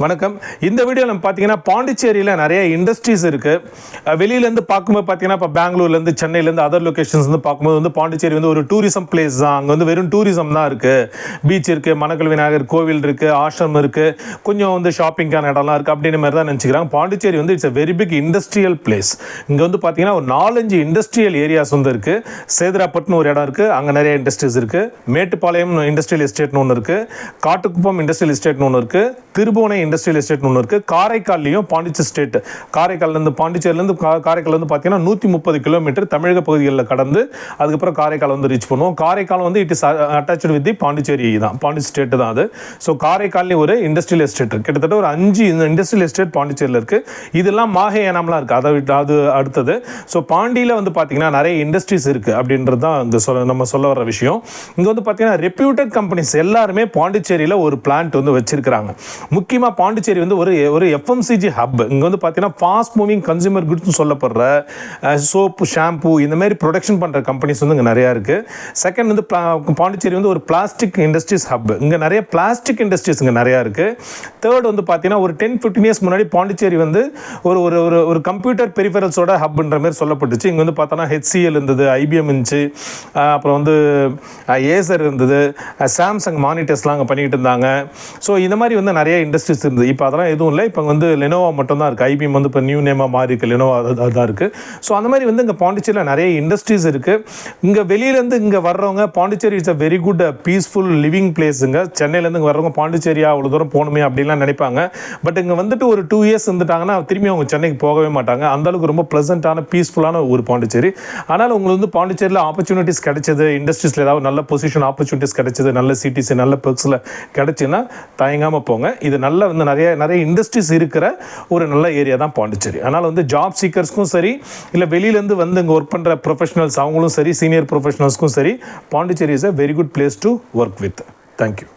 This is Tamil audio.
வணக்கம். இந்த வீடியோ நம்ம பார்த்தீங்கன்னா பாண்டிச்சேரியில் நிறைய இண்டஸ்ட்ரீஸ் இருக்குது வெளியிலேருந்து பார்க்கும்போது பார்த்தீங்கன்னா இப்போ பெங்களூர்லேருந்து சென்னையிலேருந்து அதர் லொக்கேஷன்ஸ்லேருந்து வந்து பார்க்கும்போது வந்து பாண்டிச்சேரி வந்து ஒரு டூரிசம் பிளேஸ் தான். அங்கே வந்து வெறும் டூரிசம் தான் இருக்குது பீச் இருக்குது மணக்கல் விநாயகர் கோவில் இருக்குது ஆஷ்ரம் இருக்குது கொஞ்சம் வந்து ஷாப்பிங்கான இடம்லாம் இருக்குது அப்படின்ற மாதிரி தான் நினச்சிக்கிறாங்க. பாண்டிச்சேரி வந்து it's a very big industrial place இங்கே வந்து பார்த்தீங்கன்னா ஒரு நாலஞ்சு இண்டஸ்ட்ரியல் ஏரியாஸ் வந்து இருக்குது சேதராப்பட்டுன்னு ஒரு இடம் இருக்குது அங்கே நிறைய இண்டஸ்ட்ரீஸ் இருக்குது மேட்டுப்பாளையம் இண்டஸ்ட்ரியல் எஸ்டேட்னு ஒன்று இருக்குது காட்டுக்குப்பம் இண்டஸ்ட்ரியல் எஸ்டேட்னு ஒன்று இருக்குது திருபுவனை இண்டஸ்ட்ரியல் எஸ்டேட்னு ஒன்று இருக்குது காரைக்கால்லையும் பாண்டிச்சேரி ஸ்டேட் காரைக்கால்லேருந்து பாண்டிச்சேரிலேருந்து காரைக்கால்லேருந்து பார்த்தீங்கன்னா நூற்றி முப்பது கிலோமீட்டர் தமிழக பகுதிகளில் கடந்து அதுக்கப்புறம் காரைக்கால் வந்து ரீச் பண்ணுவோம். காரைக்கால் வந்து it is attached with the Pondicherry தான். பாண்டி ஸ்டேட்டு தான் அது. ஸோ காரைக்கால்லையும் ஒரு இண்டஸ்ட்ரியல் எஸ்டேட் இருக்குது கிட்டத்தட்ட ஒரு அஞ்சு இண்டஸ்ட்ரியல் எஸ்டேட் பாண்டிச்சேரியில் இருக்குது இதெல்லாம் மாஹே ஏனாம்லாம் இருக்குது அதை விட்டு அது அடுத்தது. ஸோ பாண்டியில் வந்து பார்த்தீங்கன்னா நிறைய இண்டஸ்ட்ரீஸ் இருக்குது அப்படின்றது தான் இந்த சொல்ல நம்ம சொல்ல வர விஷயம். இங்கே வந்து பார்த்தீங்கன்னா ரெப்யூட்டட் கம்பெனிஸ் எல்லாருமே பாண்டிச்சேரியில் ஒரு பிளான்ட் வந்து வச்சிருக்கிறாங்க. முக்கியமாக பாண்டிச்சேரி வந்து ஒரு ஒரு எஃப்எம்சிஜி ஹப் இங்கே வந்து பார்த்தீங்கன்னா ஃபாஸ்ட் மூவிங் கன்சூமர் குட்ஸ்னு சொல்லப்படுற சோப்பு ஷாம்பு இந்த மாதிரி ப்ரொடக்ஷன் பண்ணுற கம்பெனிஸ் வந்து இங்கே நிறையா இருக்குது செகண்ட் வந்து பாண்டிச்சேரி வந்து ஒரு பிளாஸ்டிக் இண்டஸ்ட்ரீஸ் ஹப் இங்கே நிறைய பிளாஸ்டிக் இண்டஸ்ட்ரீஸ் இங்கே நிறையா இருக்குது தேர்ட் வந்து பார்த்தீங்கன்னா ஒரு டென் ஃபிஃப்டின் இயர்ஸ் முன்னாடி பாண்டிச்சேரி வந்து ஒரு ஒரு ஒரு ஒரு கம்ப்யூட்டர் பெரிஃபரல்ஸோட ஹப்ன்ற மாதிரி சொல்லப்பட்டுச்சு. இங்கே வந்து பார்த்தோன்னா ஹெச்சிஎல் இருந்தது ஐபிஎம் இருந்துச்சு. அப்புறம் வந்து ஏசர் இருந்தது. சாம்சங் மானிட்டர்ஸ்லாம் அங்கே பண்ணிக்கிட்டு இருந்தாங்க. ஸோ இந்த மாதிரி வந்து நிறைய இண்டஸ்ட்ரீஸ் இருந்தது. இப்போ அதெல்லாம் எதுவும் இல்லை. இப்போ வந்து லெனோவா மட்டும்தான் இருக்குது ஐபிஎம் வந்து இப்போ நியூ நேமாக மாறி இருக்குது லெனோவா தான் இருக்குது ஸோ அந்த மாதிரி வந்து இங்கே பாண்டிச்சேரியில் நிறைய இண்டஸ்ட்ரீஸ் இருக்குது இங்கே வெளியிலேருந்து இங்கே வர்றவங்க Pondicherry it's a very good peaceful living பிளேஸுங்க சென்னையிலேருந்து இங்கே. வர்றவங்க பாண்டிச்சேரியா அவ்வளோ தூரம் போகணுமே அப்படின்லாம் நினைப்பாங்க. பட் இங்கே வந்துட்டு ஒரு டூ இயர்ஸ் இருந்துட்டாங்கன்னா திரும்பி அவங்க சென்னைக்கு போகவே மாட்டாங்க. அந்த அளவுக்கு ரொம்ப ப்ளசண்ட்டான பீஸ்ஃபுல்லான ஊர் பாண்டிச்சேரி ஆனால் உங்களுக்கு வந்து பாண்டிச்சேரியில் ஆப்பர்ச்சுனிட்டிஸ் கிடைச்சது இண்டஸ்ட்ரீஸில் ஏதாவது நல்ல பொசிஷன் ஆப்பர்ச்சுனிட்டிஸ் கிடைச்சிது நல்ல சிட்டிஸ் நல்ல பெர்க்ஸில் கிடச்சின்னா தயங்காமல் போங்க. இது நல்ல வந்து நிறைய நிறைய இண்டஸ்ட்ரீஸ் இருக்கிற ஒரு நல்ல ஏரியா தான் பாண்டிச்சேரி. அதனால் வந்து ஜாப் சீக்கர்ஸ்க்கும் சரி இல்லை வெளியிலேருந்து வந்து இங்கே ஒர்க் பண்ணுற ப்ரொஃபஷனல்ஸ் அவங்களும் சரி சீனியர் ப்ரொஃபஷனல்ஸ்க்கும் சரி Pondicherry is a very good place to work with thank you